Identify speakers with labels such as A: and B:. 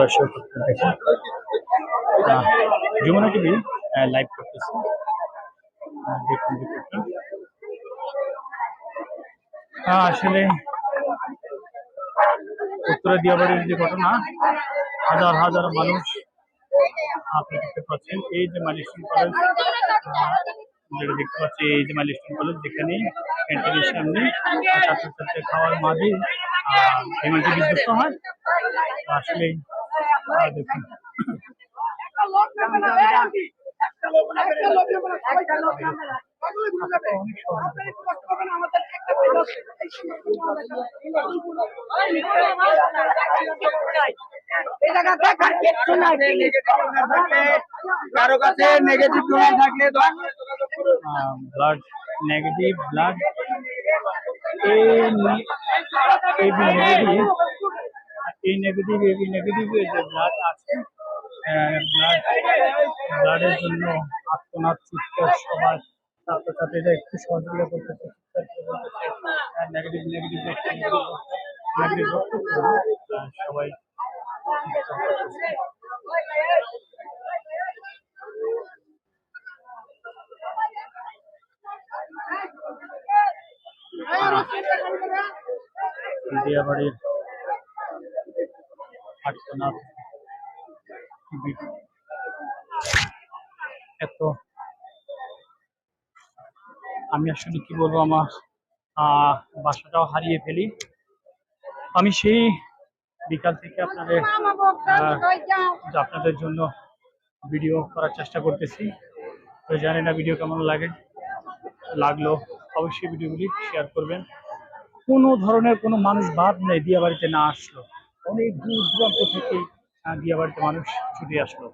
A: দর্শক দেখুন। Jamuna TV live করতেছে। দেখুন রিপোর্টটা আসলে উত্তরা দিয়াবাড়ির যে ঘটনা, হাজার হাজার মানুষ আপনি দেখতে পাচ্ছেন। এই যে মালিস্টন কলেজ যেটা দেখতে পাচ্ছি, এই যে মালিস্টন কলেজ যেখানে ক্যান্টিনের সামনে ছাত্রছাত্রী খাওয়ার মাঝে বিমানটি হয়। আসলে দেখুন
B: কারও কাছে নেগেটিভ ডোনার থাকলে
A: ব্লাড নেগেটিভ ব্লাড এই নেগেটিভ এই নেগেটিভ এই নেগেটিভ যে ব্লাড আছে ব্লাড ব্লাডের জন্য আত্মনাথ চিৎকার সবার ছাত্রছাত্রীরা একটু সহযোগিতা করতেছে চিৎকার করে বলতেছে নেগেটিভ নেগেটিভ নেগেটিভ সবাই চিৎকার দিয়াবাড়ির এত। আমি আসলে কি বলব, আমার বাসাটাও হারিয়ে ফেলি। আমি সেই বিকাল থেকে আপনাদের আপনাদের জন্য ভিডিও করার চেষ্টা করতেছি। তো জানি না ভিডিও কেমন লাগে, লাগল অবশ্যই ভিডিওগুলি শেয়ার করবেন। কোনো ধরনের কোনো মানুষ বাদ নেই দিয়া বাড়িতে না আসলো। অনেক দূর দূরান্ত থেকে দিয়া বাড়িতে মানুষ ছুটে আসলো।